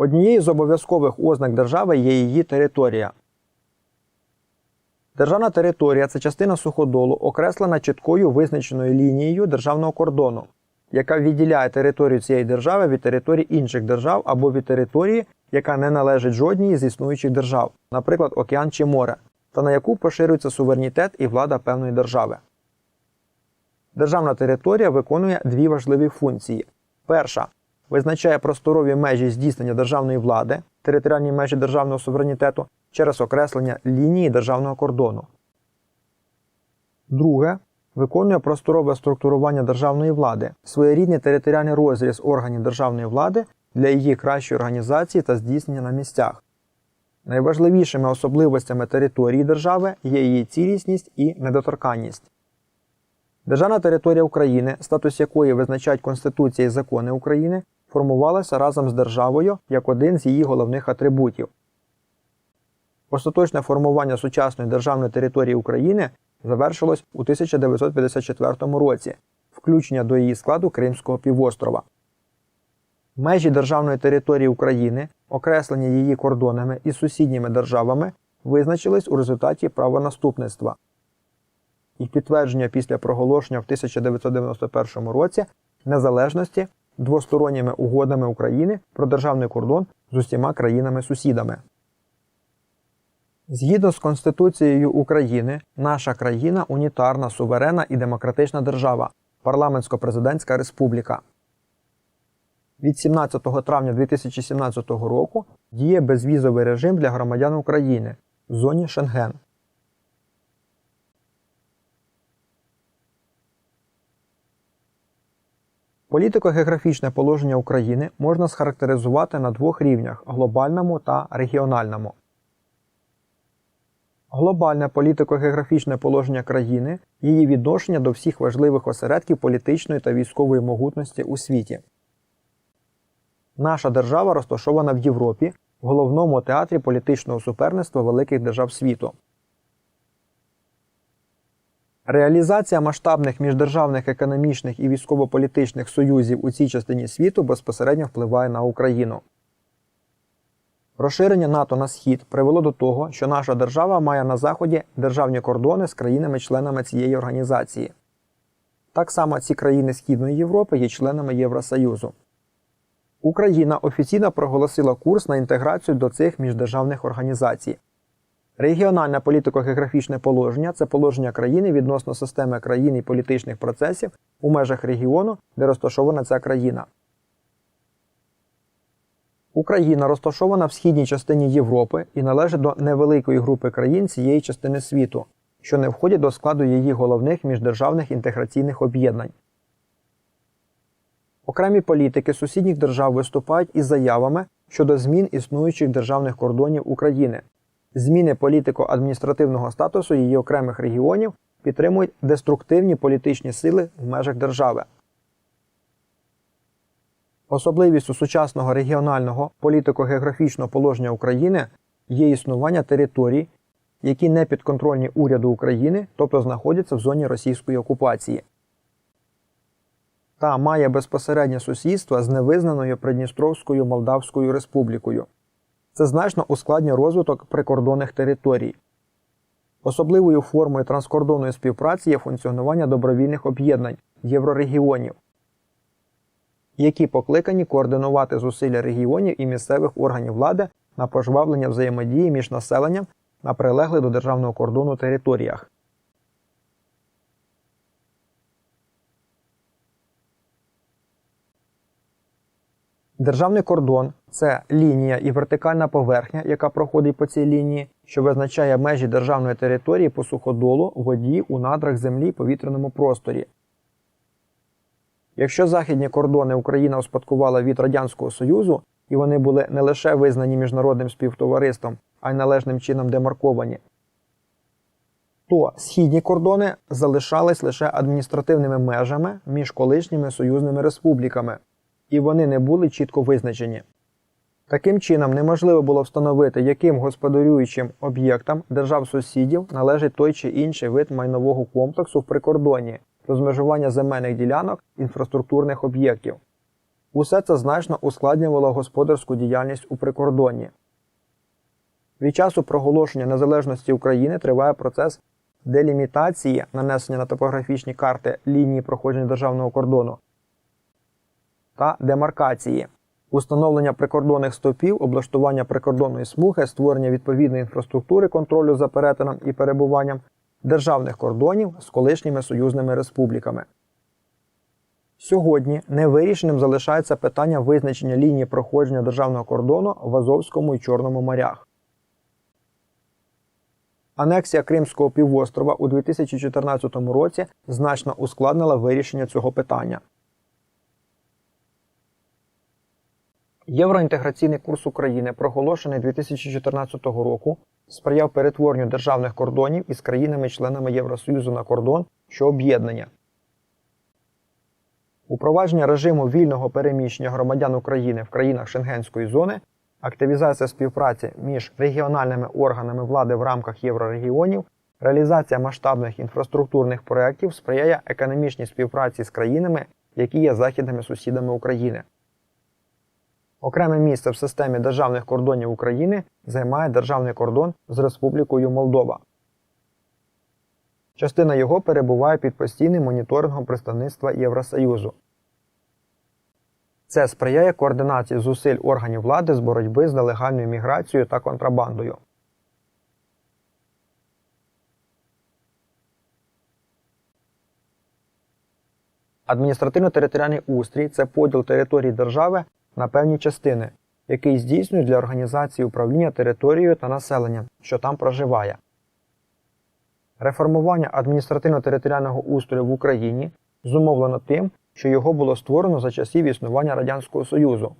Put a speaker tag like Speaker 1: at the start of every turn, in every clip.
Speaker 1: Однією з обов'язкових ознак держави є її територія. Державна територія це частина суходолу, окреслена чіткою визначеною лінією державного кордону, яка відділяє територію цієї держави від території інших держав або від території, яка не належить жодній з існуючих держав, наприклад, океан чи море, та на яку поширюється суверенітет і влада певної держави. Державна територія виконує дві важливі функції. Перша визначає просторові межі здійснення державної влади, територіальні межі державного суверенітету через окреслення лінії державного кордону. Друге виконує просторове структурування державної влади, своєрідний територіальний розріз органів державної влади для її кращої організації та здійснення на місцях. Найважливішими особливостями території держави є її цілісність і недоторканність. Державна територія України, статус якої визначають Конституція і закони України, формувалася разом з державою як один з її головних атрибутів. Остаточне формування сучасної державної території України завершилось у 1954 році, включення до її складу Кримського півострова. Межі державної території України, окреслені її кордонами і сусідніми державами, визначились у результаті правонаступництва. Їх підтвердження після проголошення в 1991 році незалежності двосторонніми угодами України про державний кордон з усіма країнами-сусідами. Згідно з Конституцією України, наша країна унітарна, суверенна і демократична держава, парламентсько-президентська республіка. Від 17 травня 2017 року діє безвізовий режим для громадян України в зоні Шенген. Політико-географічне положення України можна схарактеризувати на двох рівнях глобальному та регіональному. Глобальне політико-географічне положення країни її відношення до всіх важливих осередків політичної та військової могутності у світі. Наша держава розташована в Європі, в головному театрі політичного суперництва великих держав світу. Реалізація масштабних міждержавних економічних і військово-політичних союзів у цій частині світу безпосередньо впливає на Україну. Розширення НАТО на схід привело до того, що наша держава має на заході державні кордони з країнами-членами цієї організації. Так само ці країни Східної Європи є членами Євросоюзу. Україна офіційно проголосила курс на інтеграцію до цих міждержавних організацій. Регіональне політико-географічне положення це положення країни відносно системи країн і політичних процесів у межах регіону, де розташована ця країна. Україна розташована в східній частині Європи і належить до невеликої групи країн цієї частини світу, що не входять до складу її головних міждержавних інтеграційних об'єднань. Окремі політики сусідніх держав виступають із заявами щодо змін існуючих державних кордонів України. Зміни політико-адміністративного статусу її окремих регіонів підтримують деструктивні політичні сили в межах держави. Особливістю сучасного регіонального політико-географічного положення України є існування територій, які не підконтрольні уряду України, тобто знаходяться в зоні російської окупації, та має безпосереднє сусідство з невизнаною Придністровською Молдавською Республікою. Це значно ускладнює розвиток прикордонних територій. Особливою формою транскордонної співпраці є функціонування добровільних об'єднань єврорегіонів, які покликані координувати зусилля регіонів і місцевих органів влади на пожвавлення взаємодії між населенням на прилеглих до державного кордону територіях. Державний кордон це лінія і вертикальна поверхня, яка проходить по цій лінії, що визначає межі державної території по суходолу, воді, у надрах землі і повітряному просторі. Якщо західні кордони Україна успадкувала від Радянського Союзу, і вони були не лише визнані міжнародним співтовариством, а й належним чином демарковані, то східні кордони залишались лише адміністративними межами між колишніми союзними республіками, і вони не були чітко визначені. Таким чином, неможливо було встановити, яким господарюючим об'єктам держав-сусідів належить той чи інший вид майнового комплексу в прикордонні, розмежування земельних ділянок інфраструктурних об'єктів. Усе це значно ускладнювало господарську діяльність у прикордонні. Від часу проголошення незалежності України триває процес делімітації нанесення на топографічні карти лінії проходження державного кордону та демаркації, установлення прикордонних стовпів, облаштування прикордонної смуги, створення відповідної інфраструктури контролю за перетином і перебуванням державних кордонів з колишніми союзними республіками. Сьогодні невирішеним залишається питання визначення лінії проходження державного кордону в Азовському і Чорному морях. Анексія Кримського півострова у 2014 році значно ускладнила вирішення цього питання. Євроінтеграційний курс України, проголошений 2014 року, сприяв перетворенню державних кордонів із країнами-членами Євросоюзу на кордон, що об'єднання. Упровадження режиму вільного переміщення громадян України в країнах Шенгенської зони, активізація співпраці між регіональними органами влади в рамках єврорегіонів, реалізація масштабних інфраструктурних проєктів сприяє економічній співпраці з країнами, які є західними сусідами України. Окреме місце в системі державних кордонів України займає державний кордон з Республікою Молдова. Частина його перебуває під постійним моніторингом представництва Євросоюзу. Це сприяє координації зусиль органів влади з боротьби з нелегальною міграцією та контрабандою. Адміністративно-територіальний устрій це поділ території держави на певні частини, який здійснюють для організації управління територією та населенням, що там проживає. Реформування адміністративно-територіального устрою в Україні зумовлено тим, що його було створено за часів існування Радянського Союзу.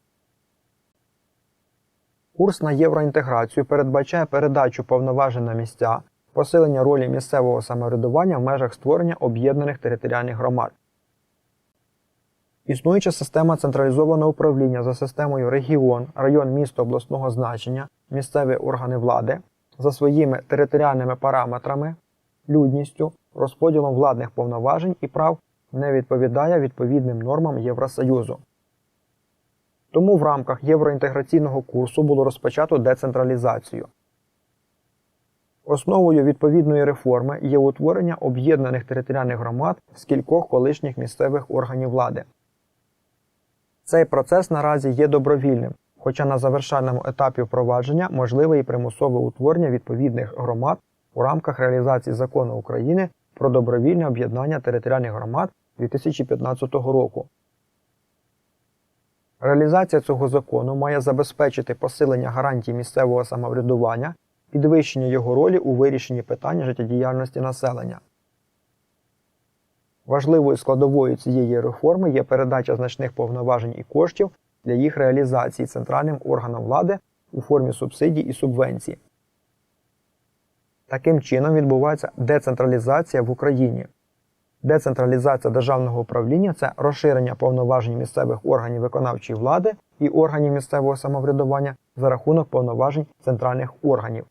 Speaker 1: Курс на євроінтеграцію передбачає передачу повноважень на місця, посилення ролі місцевого самоврядування в межах створення об'єднаних територіальних громад. Існуюча система централізованого управління за системою регіон, район місто обласного значення, місцеві органи влади за своїми територіальними параметрами, людністю, розподілом владних повноважень і прав не відповідає відповідним нормам Євросоюзу. Тому в рамках євроінтеграційного курсу було розпочато децентралізацію. Основою відповідної реформи є утворення об'єднаних територіальних громад з кількох колишніх місцевих органів влади. Цей процес наразі є добровільним, хоча на завершальному етапі впровадження можливе і примусове утворення відповідних громад у рамках реалізації закону України про добровільне об'єднання територіальних громад 2015 року. Реалізація цього закону має забезпечити посилення гарантій місцевого самоврядування, підвищення його ролі у вирішенні питань життєдіяльності населення. Важливою складовою цієї реформи є передача значних повноважень і коштів для їх реалізації центральним органам влади у формі субсидій і субвенцій. Таким чином відбувається децентралізація в Україні. Децентралізація державного управління це розширення повноважень місцевих органів виконавчої влади і органів місцевого самоврядування за рахунок повноважень центральних органів.